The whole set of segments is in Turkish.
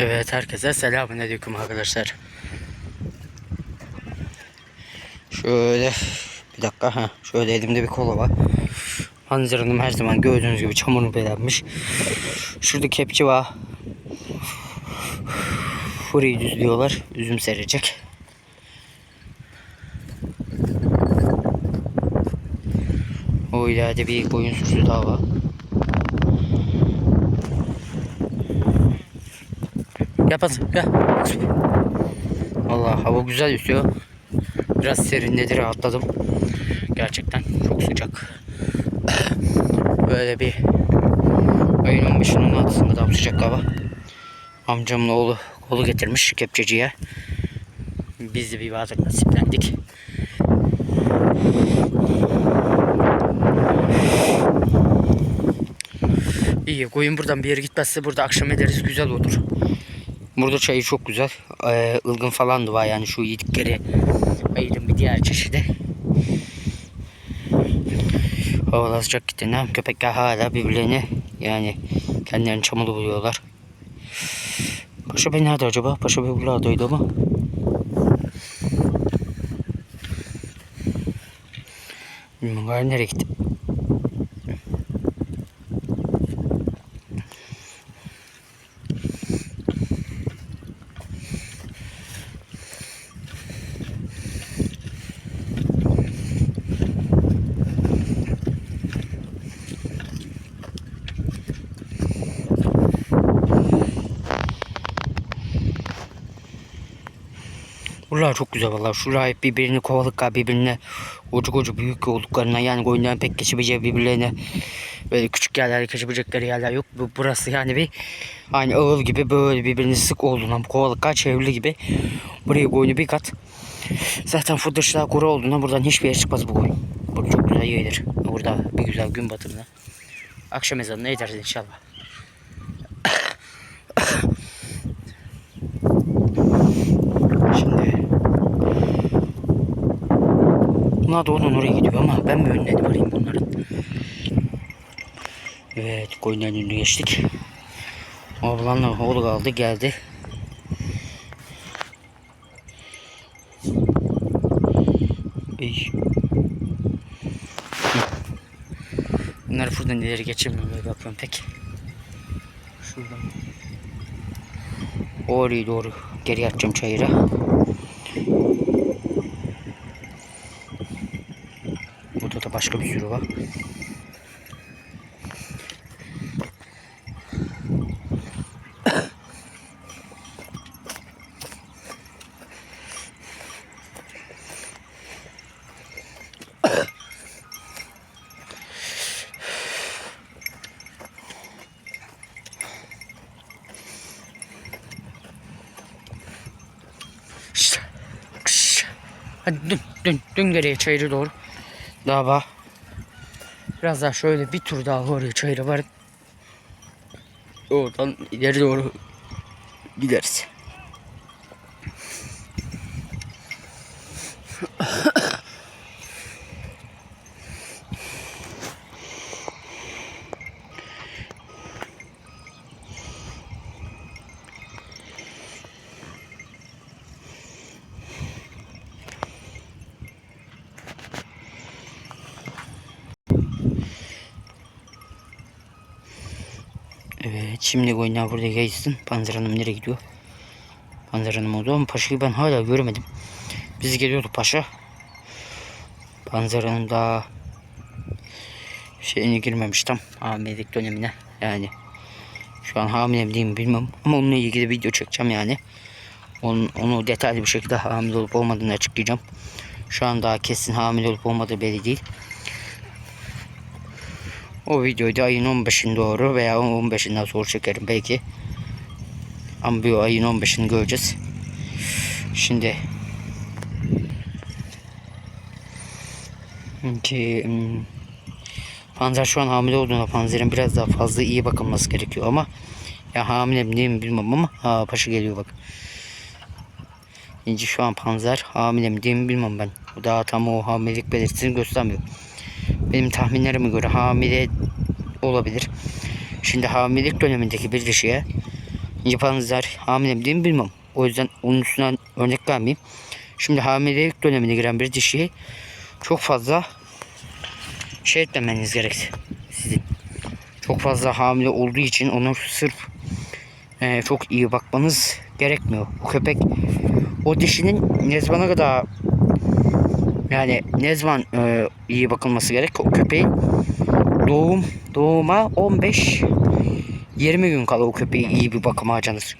Evet herkese selamünaleyküm arkadaşlar. Şöyle bir dakika ha şöyle elimde bir kola var. Manzaranım her zaman gördüğünüz gibi çamurun belenmiş. Şurada kepçe var. Burayı düzlüyorlar. Üzüm serecek. O ileride bir koyun sürüsü daha var. Pas gel. Vallahi hava güzel esiyor. Biraz serinledi rahatladım. Gerçekten çok sıcak. Böyle bir ayın 15'inin 16'sında da sıcak hava. Amcamın oğlu kolu getirmiş kepçeciye. Biz de bir vardık nasiplendik. İyi koyun buradan bir yere gitmezse burada akşam ederiz güzel olur. Burada çayı çok güzel. Ee, ılgın falan da var yani şu yedikleri ayının bir diğer çeşidi. Havalar sıcak gittiğinden köpekler hala birbirlerini yani kendilerini çamurlu buluyorlar. Paşa Bey nerede acaba? Paşa Bey buralardaydı ama. Bilmiyorum nereye gitti? Buralar çok güzel vallahi. Şuralar hep birbirini kovalıklar birbirine ucu ucu büyük olduklarına yani koyunların pek geçebileceği birbirlerine böyle küçük yerlerde geçebilecekleri yerler yok. Bu, burası yani bir hani ağıl gibi böyle birbirini sık olduğundan kovalıklar çevrili gibi. Buraya koyunu bir kat. Zaten fırdaşlar kuru olduğundan buradan hiçbir yere çıkmaz bu koyun. Burada çok güzel yayılır. Burada bir güzel gün batımında. Akşam ezanına ederiz inşallah. Bunlar da oradan oraya gidiyor ama ben mi önledim arayayım bunların. Evet koyunların önüne geçtik. Oğlanla oğlu kaldı geldi. İyi. Bunları buradan ileri geçirmemeye bakıyorum pek. Şuradan. Oraya doğru geri atacağım çayıra. Burada da başka bir sürü var. Hadi dön, dön, dön geriye çayıra doğru. Daha var. Biraz daha şöyle bir tur daha oraya çayıra var. Oradan ileri doğru gideriz. Evet şimdi oyunlar burada geçsin. Panzer Hanım nereye gidiyor? Panzer oldu ama Paşa'yı ben hala göremedim. Biz geliyorduk Paşa. Panzer Hanım daha şeyine girmemiş tam hamilelik dönemine yani. Şu an hamile mi değil mi bilmem ama onunla ilgili video çekeceğim yani. Onu, onu detaylı bir şekilde hamile olup olmadığını açıklayacağım. Şu an daha kesin hamile olup olmadığı belli değil. O videoyu da ayın 15'inde doğru veya 15'inden sonra çekerim belki. Ama bu ayın 15'ini göreceğiz. Şimdi ki hmm, Panzer şu an hamile olduğunda Panzer'in biraz daha fazla iyi bakılması gerekiyor ama ya hamile mi değil mi bilmem ama ha paşa geliyor bak. İnci şu an Panzer hamile mi değil mi bilmem ben. Daha tam o hamilelik belirtisini göstermiyor. Benim tahminlerime göre hamile olabilir. Şimdi hamilelik dönemindeki bir dişiye Yapanızlar hamile mi değil mi bilmem. O yüzden onun üstünden örnek vermeyeyim. Şimdi hamilelik dönemine giren bir dişiyi çok fazla şey etmemeniz gerek sizin. Çok fazla hamile olduğu için onu sırf e, çok iyi bakmanız gerekmiyor. O köpek o dişinin ne zamana kadar yani ne zaman e, iyi bakılması gerek? O köpeğin doğum doğuma 15 20 gün kala o köpeği iyi bir bakıma harcanır.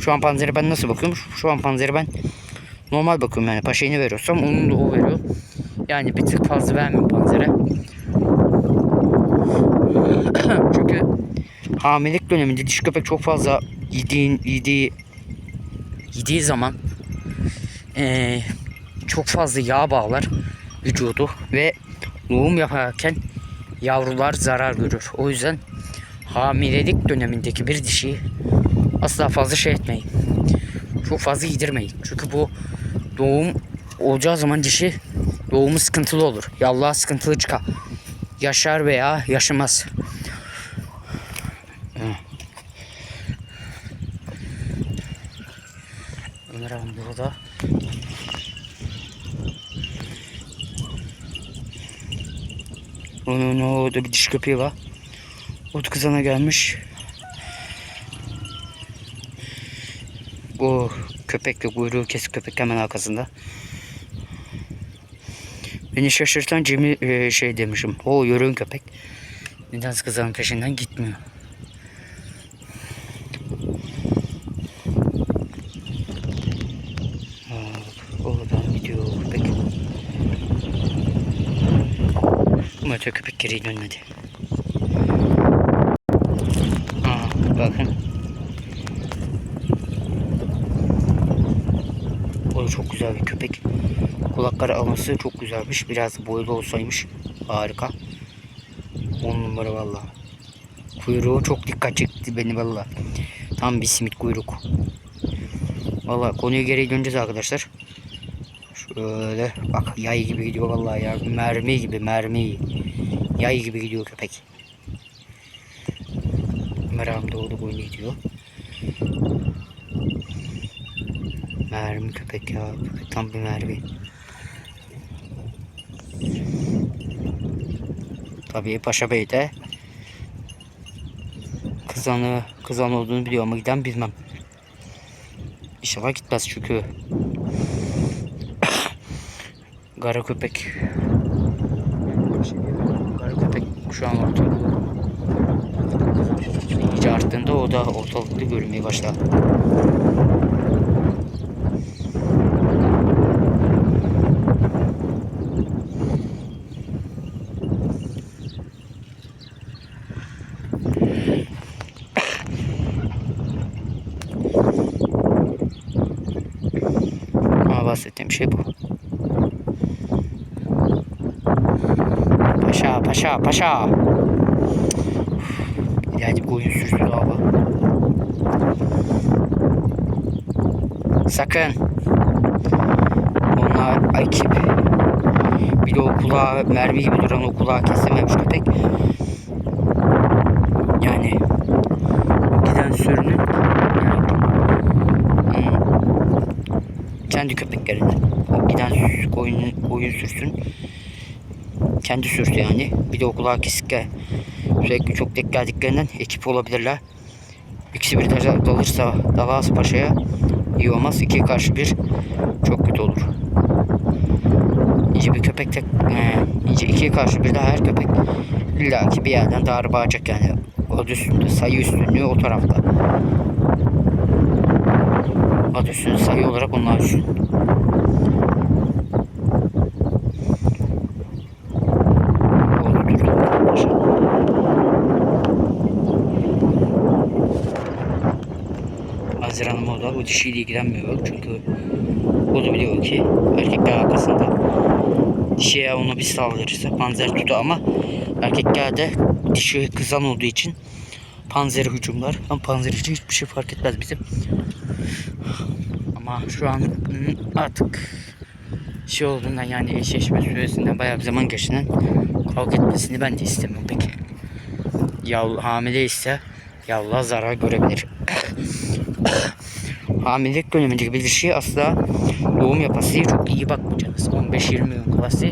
Şu an panzeri ben nasıl bakıyorum? Şu an panzeri ben normal bakıyorum yani paşayını veriyorsam onun da o veriyor. Yani bir tık fazla vermiyorum panzere. Çünkü hamilelik döneminde diş köpek çok fazla yediğin yediği yediği zaman eee, çok fazla yağ bağlar vücudu ve doğum yaparken yavrular zarar görür. O yüzden hamilelik dönemindeki bir dişiyi asla fazla şey etmeyin. Çok fazla yedirmeyin. Çünkü bu doğum olacağı zaman dişi doğumu sıkıntılı olur. Yallah sıkıntılı çıkar. Yaşar veya yaşamaz. Ömer abi burada. Onun orada bir diş köpeği var. O da kızana gelmiş. Bu köpekle kuyruğu kesik köpek hemen arkasında. Beni şaşırtan Cemil e, şey demişim. O yörün köpek. Neden kızanın peşinden gitmiyor? Oradan gidiyor köpek. Ama öte köpek geri dönmedi. Aa, bakın. O çok güzel bir köpek. Kulakları alması çok güzelmiş. Biraz boylu olsaymış. Harika. 10 numara valla. Kuyruğu çok dikkat çekti beni valla. Tam bir simit kuyruk. Valla konuya geri döneceğiz arkadaşlar. Şöyle bak yay gibi gidiyor vallahi ya. Mermi gibi mermi. Yay gibi gidiyor köpek. Meram doğru boynu gidiyor. Mermi köpek ya. Köpek tam bir mermi. Tabii Paşa Bey de kızanı kızan olduğunu biliyor ama giden bilmem. İnşallah gitmez çünkü Kara köpek Kara köpek şu an ortalığı iyice arttığında o da ortalıkta görünmeye başlar. Ama bahsettiğim şey bu. Paşa paşa. Yani koyun sürdü abi. Sakın. Onlar ekip. Bir de o kulağı mermi gibi duran o kulağı kesememiş köpek. Yani giden sürünün kendi köpeklerinden. O giden koyun, koyun sürsün. Kendi sürsü yani. Bir de o kulağı kesikle sürekli çok denk geldiklerinden ekip olabilirler. İkisi bir dal- dalırsa Dallas Paşa'ya iyi olmaz. İkiye karşı bir çok kötü olur. İyice bir köpek tek, e, iyice ikiye karşı bir de her köpek illaki bir yerden darbe bağıracak yani. Adı üstünde sayı üstünlüğü o tarafta. Adı üstünde sayı olarak onlar üstün. Dişiyle ilgilenmiyor çünkü o da biliyor ki erkekler arkasında dişiye onu bir saldırırsa panzer tutu ama erkeklerde dişi kızan olduğu için panzeri hücumlar ama panzer için hiçbir şey fark etmez bizim ama şu an artık şey olduğundan yani eşleşme süresinden bayağı bir zaman geçtiğinden kavga etmesini ben de istemiyorum pek. Yav, hamile ise yavruğa zarar görebilir. Hamilelik dönemindeki bir dişi asla doğum yapası. Çok iyi bakmayacaksınız. 15-20 gün kalası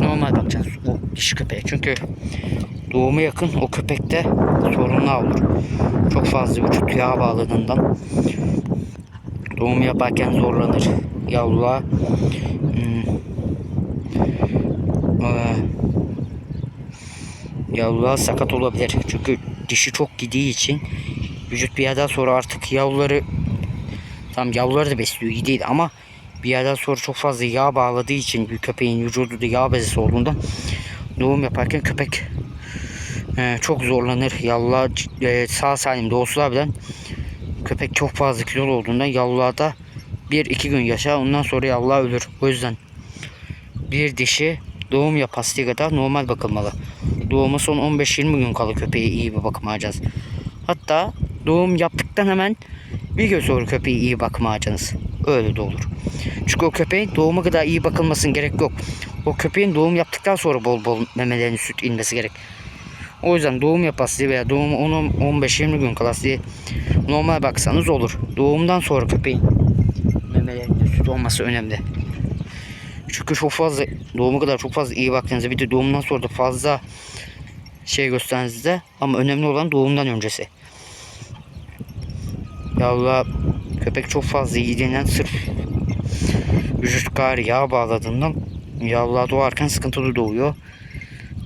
normal bakacaksınız o dişi köpeğe. Çünkü doğuma yakın o köpekte sorunlar olur. Çok fazla vücut yağ bağladığından doğum yaparken zorlanır. Yavruluğa hmm, yavrular sakat olabilir. Çünkü dişi çok gidiği için vücut bir yerden sonra artık yavruları tam yavruları da besliyor iyi değil ama bir yerden sonra çok fazla yağ bağladığı için bir köpeğin vücudu da yağ bezesi olduğunda doğum yaparken köpek e, çok zorlanır. Yavrular e, sağ salim doğsalar bile köpek çok fazla kilolu olduğundan yavrularda bir iki gün yaşar ondan sonra yavrular ölür. O yüzden bir dişi doğum yapasıya kadar normal bakılmalı. Doğuma son 15-20 gün kala köpeği iyi bir bakım alacağız. Hatta doğum yaptıktan hemen bir gün sonra köpeği iyi bakım alacaksınız. Öyle de olur. Çünkü o köpeğin doğuma kadar iyi bakılmasın gerek yok. O köpeğin doğum yaptıktan sonra bol bol memelerini süt inmesi gerek. O yüzden doğum yapası veya doğum 10-15-20 gün kalası diye normal baksanız olur. Doğumdan sonra köpeğin memelerinde süt olması önemli. Çünkü çok fazla doğuma kadar çok fazla iyi baktığınızda bir de doğumdan sonra da fazla şey gösterdiğinizde ama önemli olan doğumdan öncesi. Yavrular köpek çok fazla yediğinden sırf vücut gari yağ bağladığından yavrular doğarken sıkıntılı doğuyor.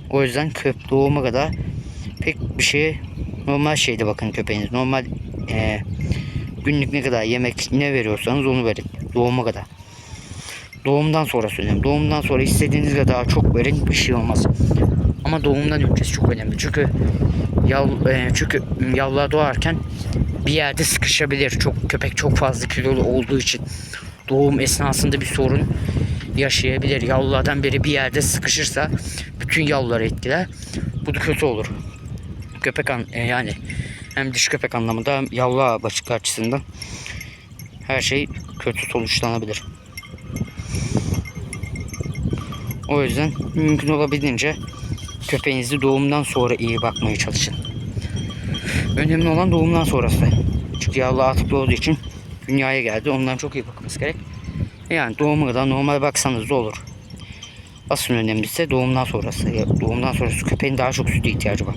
O yüzden köp doğuma kadar pek bir şey normal şeyde bakın köpeğiniz. Normal eee, günlük ne kadar yemek ne veriyorsanız onu verin. Doğuma kadar. Doğumdan sonra söyleyeyim. Doğumdan sonra istediğiniz kadar çok verin bir şey olmaz. Ama doğumdan öncesi çok önemli. Çünkü yav, e, çünkü yavrular doğarken bir yerde sıkışabilir. Çok köpek çok fazla kilolu olduğu için doğum esnasında bir sorun yaşayabilir. Yavrulardan biri bir yerde sıkışırsa bütün yavruları etkiler. Bu da kötü olur. Köpek an, e, yani hem diş köpek anlamında hem yavru başlık açısından her şey kötü sonuçlanabilir. O yüzden mümkün olabildiğince köpeğinizi doğumdan sonra iyi bakmaya çalışın. Önemli olan doğumdan sonrası. Çünkü yavru atıklı olduğu için dünyaya geldi. Ondan çok iyi bakmamız gerek. Yani doğuma kadar normal baksanız da olur. Asıl önemlisi doğumdan sonrası. Doğumdan sonrası köpeğin daha çok süte ihtiyacı var.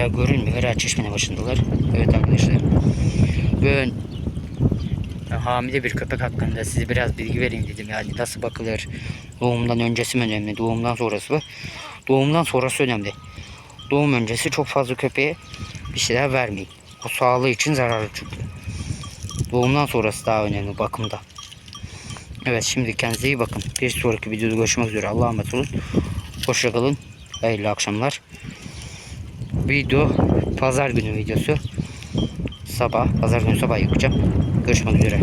Köpekler görünmüyor. Herhalde çeşmenin başındalar. Evet arkadaşlar. Böyle hamile bir köpek hakkında size biraz bilgi vereyim dedim. Yani nasıl bakılır? Doğumdan öncesi mi önemli? Doğumdan sonrası mı? Doğumdan sonrası önemli. Doğum öncesi çok fazla köpeğe bir şeyler vermeyin. O sağlığı için zararlı çünkü. Doğumdan sonrası daha önemli bakımda. Evet şimdi kendinize iyi bakın. Bir sonraki videoda görüşmek üzere. Allah'a emanet olun. Hoşçakalın. Hayırlı akşamlar. Video pazar günü videosu. Sabah, pazar günü sabah yapacağım. Görüşmek üzere.